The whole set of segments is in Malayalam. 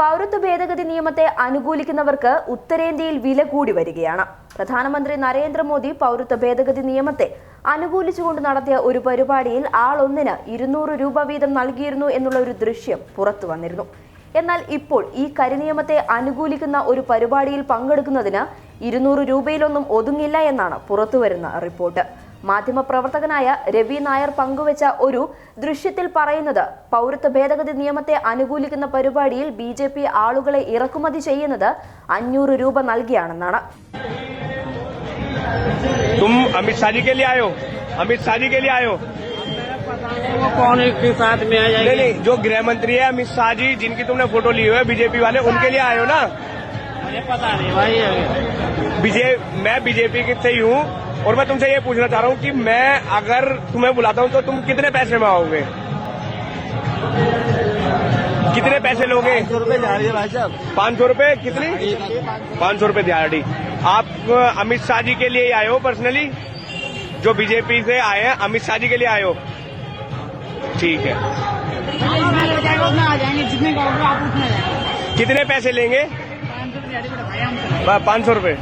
പൗരത്വ ഭേദഗതി നിയമത്തെ അനുകൂലിക്കുന്നവർക്ക് ഉത്തരേന്ത്യയിൽ വില കൂടി വരികയാണ്. പ്രധാനമന്ത്രി നരേന്ദ്രമോദി പൗരത്വ ഭേദഗതി നിയമത്തെ അനുകൂലിച്ചുകൊണ്ട് നടത്തിയ ഒരു പരിപാടിയിൽ ആളൊന്നിന് ഇരുന്നൂറ് രൂപ വീതം നൽകിയിരുന്നു എന്നുള്ള ഒരു ദൃശ്യം പുറത്തു വന്നിരുന്നു. എന്നാൽ ഇപ്പോൾ ഈ കരിനിയമത്തെ അനുകൂലിക്കുന്ന ഒരു പരിപാടിയിൽ പങ്കെടുക്കുന്നതിന് ഇരുന്നൂറ് രൂപയിലൊന്നും ഒതുങ്ങില്ല എന്നാണ് പുറത്തുവരുന്ന റിപ്പോർട്ട്. മാധ്യമപ്രവർത്തകനായ രവി നായർ പങ്കുവച്ച ഒരു ദൃശ്യത്തിൽ പറയുന്നത് പൗരത്വ ഭേദഗതി നിയമത്തെ അനുകൂലിക്കുന്ന പരിപാടിയിൽ ബി ജെ പി ആളുകളെ ഇറക്കുമതി ചെയ്യുന്നത് അഞ്ഞൂറ് രൂപ നൽകിയാണെന്നാണ് तुम अमित शाह जी के लिए आए हो अमित शाह जी के लिए आए हो वो कौन के साथ में आ नहीं जाएगी नहीं जो गृह मंत्री है अमित शाह जी जिनकी तुमने फोटो ली हुई है बीजेपी वाले उनके लिए आए हो ना मुझे पता नहीं भाई बीजे मैं बीजेपी के से ही हूँ और मैं तुमसे ये पूछना चाह रहा हूँ कि मैं अगर तुम्हें बुलाता हूँ तो तुम कितने पैसे में आओगे? कितने पैसे लोगे? सौ रुपए जा रही है भाई साहब। पाँच सौ रुपये कितनी? पाँच सौ रुपये दिहाड़ी। आप अमित शाह जी के लिए ही आए हो पर्सनली जो बीजेपी से आए हैं अमित शाह जी के लिए आए हो? ठीक है। आ जाएँगे जितने का होगा आप उतने जाएँगे कितने पैसे लेंगे पाँच सौ रुपये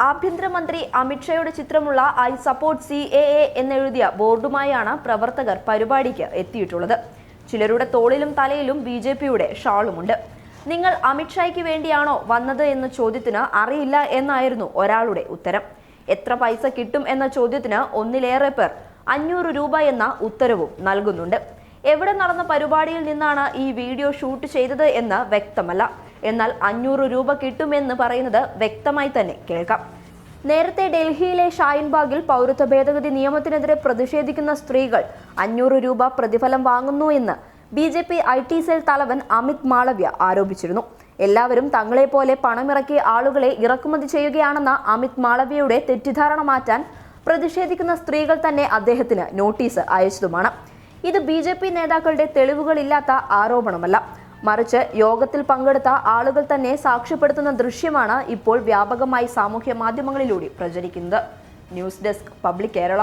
ആഭ്യന്തരമന്ത്രി അമിത്ഷായുടെ ചിത്രമുള്ള I support C A A എന്നെഴുതിയ ബോർഡുമായാണ് പ്രവർത്തകർ പരിപാടിക്ക് എത്തിയിട്ടുള്ളത്. ചിലരുടെ തോളിലും തലയിലും ബി ജെ പിയുടെ ഷാളുമുണ്ട്. നിങ്ങൾ അമിത്ഷായ്ക്ക് വേണ്ടിയാണോ വന്നത് എന്ന ചോദ്യത്തിന് അറിയില്ല എന്നായിരുന്നു ഒരാളുടെ ഉത്തരം. എത്ര പൈസ കിട്ടും എന്ന ചോദ്യത്തിന് ഒന്നിലേറെ പേർ അഞ്ഞൂറ് രൂപ എന്ന ഉത്തരവും നൽകുന്നുണ്ട്. എവിടെ നടന്ന പരിപാടിയിൽ നിന്നാണ് ഈ വീഡിയോ ഷൂട്ട് ചെയ്തത് എന്ന് വ്യക്തമല്ല. എന്നാൽ അഞ്ഞൂറ് രൂപ കിട്ടുമെന്ന് പറയുന്നത് വ്യക്തമായി തന്നെ കേൾക്കാം. നേരത്തെ ഡൽഹിയിലെ ഷായിൻബാഗിൽ പൗരത്വ ഭേദഗതി നിയമത്തിനെതിരെ പ്രതിഷേധിക്കുന്ന സ്ത്രീകൾ അഞ്ഞൂറ് രൂപ പ്രതിഫലം വാങ്ങുന്നു എന്ന് B J P I T cell തലവൻ അമിത് മാളവ്യ ആരോപിച്ചിരുന്നു. എല്ലാവരും തങ്ങളെപ്പോലെ പണമിറക്കിയ ആളുകളെ ഇറക്കുമതി ചെയ്യുകയാണെന്ന അമിത് മാളവ്യയുടെ തെറ്റിദ്ധാരണ മാറ്റാൻ പ്രതിഷേധിക്കുന്ന സ്ത്രീകൾ തന്നെ അദ്ദേഹത്തിന് നോട്ടീസ് അയച്ചതുമാണ്. ഇത് ബി നേതാക്കളുടെ തെളിവുകളില്ലാത്ത ആരോപണമല്ല. മറിച്ച് യോഗത്തിൽ പങ്കെടുത്ത ആളുകൾ തന്നെ സാക്ഷ്യപ്പെടുത്തുന്ന ദൃശ്യമാണ് ഇപ്പോൾ വ്യാപകമായി സാമൂഹ്യ മാധ്യമങ്ങളിലൂടെ പ്രചരിക്കുന്നത്. News desk public Kerala.